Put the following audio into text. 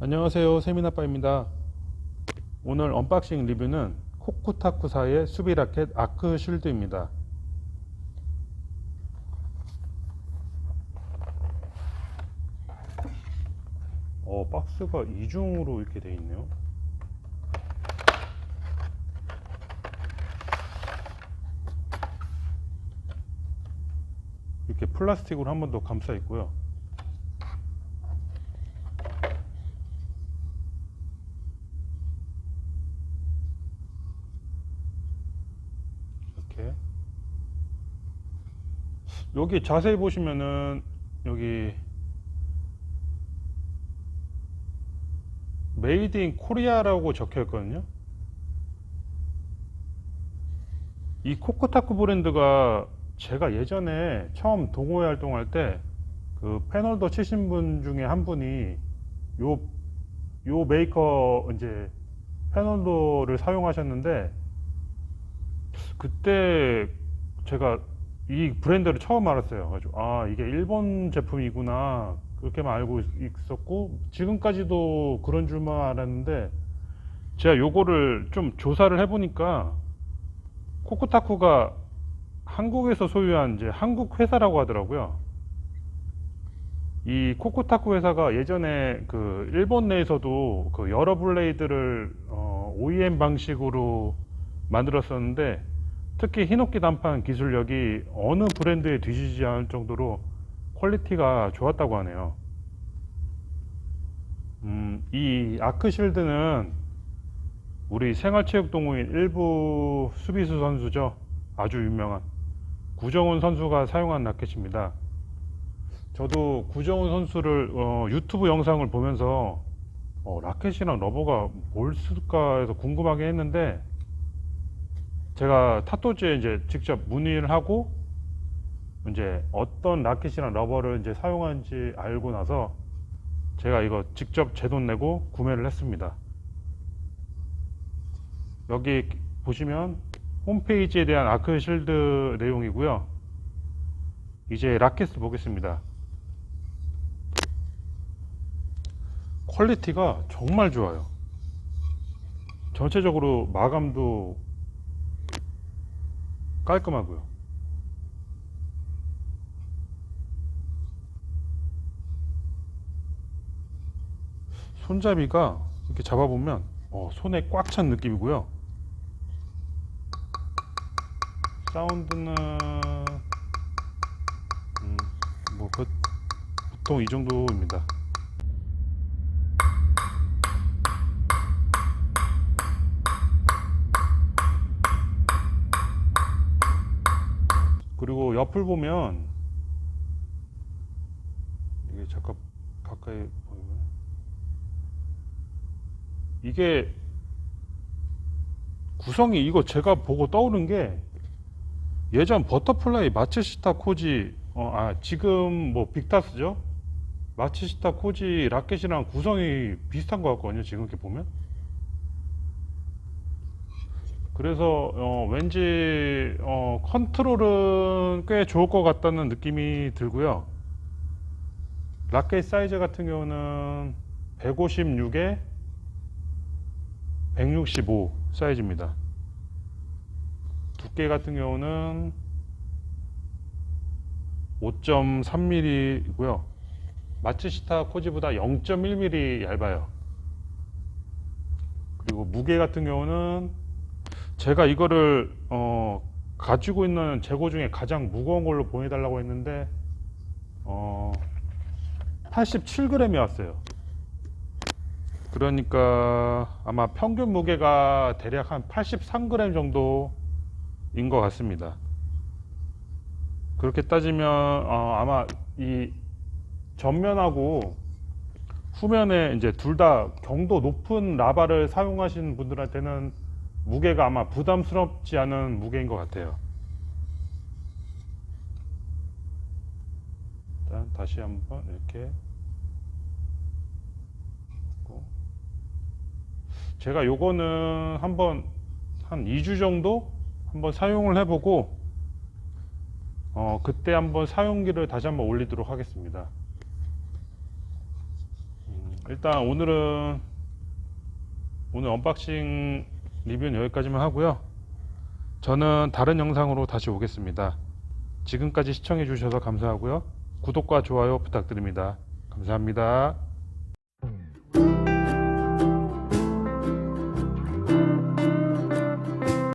안녕하세요. 세미나빠입니다. 오늘 언박싱 리뷰는 코쿠타쿠사의 수비 라켓 아크 쉴드입니다. 어 박스가 이중으로 이렇게 되어 있네요. 이렇게 플라스틱으로 한 번 더 감싸 있고요 이렇게 여기 자세히 보시면은 여기 메이드 인 코리아라고 적혀 있거든요. 이 코코타쿠 브랜드가 제가 예전에 처음 동호회 활동할 때 그 패널도 치신 분 중에 한 분이 요, 요 메이커 이제 패널도를 사용하셨는데 그때 제가 이 브랜드를 처음 알았어요. 가지고 아 이게 일본 제품이구나 그렇게만 알고 있었고 지금까지도 그런 줄만 알았는데 제가 요거를 좀 조사를 해보니까 코코타쿠가 한국에서 소유한 이제 한국 회사라고 하더라고요. 이 코코타쿠 회사가 예전에 그 일본 내에서도 그 여러 블레이드를 어, OEM 방식으로 만들었었는데 특히 히노키 단판 기술력이 어느 브랜드에 뒤지지 않을 정도로 퀄리티가 좋았다고 하네요. 음, 이 아크실드는 우리 생활체육동호인 일부 수비수 선수죠. 아주 유명한 구정훈 선수가 사용한 라켓입니다. 저도 구정훈 선수를 어, 유튜브 영상을 보면서 어, 라켓이랑 러버가 뭘 쓸까 해서 궁금하게 했는데 제가 타토즈에 이제 직접 문의를 하고 이제 어떤 라켓이랑 러버를 이제 사용하는지 알고 나서 제가 이거 직접 제 돈 내고 구매를 했습니다. 여기 보시면 홈페이지에 대한 아크 실드 내용이고요. 이제 라켓을 보겠습니다. 퀄리티가 정말 좋아요. 전체적으로 마감도 깔끔하고요. 손잡이가 이렇게 잡아보면 어, 손에 꽉 찬 느낌이고요. 사운드는 음, 뭐 그- 보통 이 정도입니다. 옆을 보면 이게 잠깐 가까이 보이면 이게 구성이 이거 제가 보고 떠오른 게 예전 버터플라이 마츠시타 코지 어, 아 지금 뭐 빅타스죠? 마츠시타 코지 라켓이랑 구성이 비슷한 것 같거든요 지금 이렇게 보면 그래서 어, 왠지 어, 컨트롤은 꽤 좋을 것 같다는 느낌이 들고요. 라켓 사이즈 같은 경우는 156에 165 사이즈입니다. 두께 같은 경우는 5.3mm이고요. 마츠시타 코지보다 0.1mm 얇아요. 그리고 무게 같은 경우는 제가 이거를 어, 가지고 있는 재고 중에 가장 무거운 걸로 보내달라고 했는데 어, 87g이 왔어요. 그러니까 아마 평균 무게가 대략 한 83g 정도인 것 같습니다. 그렇게 따지면 어, 아마 이 전면하고 후면에 이제 둘 다 경도 높은 라바를 사용하신 분들한테는 무게가 아마 부담스럽지 않은 무게인 것 같아요. 일단 다시 한번 이렇게. 제가 요거는 한번 한 2주 정도 한번 사용을 해보고 어 그때 한번 사용기를 다시 한번 올리도록 하겠습니다. 음, 일단 오늘은 오늘 언박싱 리뷰는 여기까지만 하고요. 저는 다른 영상으로 다시 오겠습니다. 지금까지 시청해 주셔서 감사하고요. 구독과 좋아요 부탁드립니다. 감사합니다.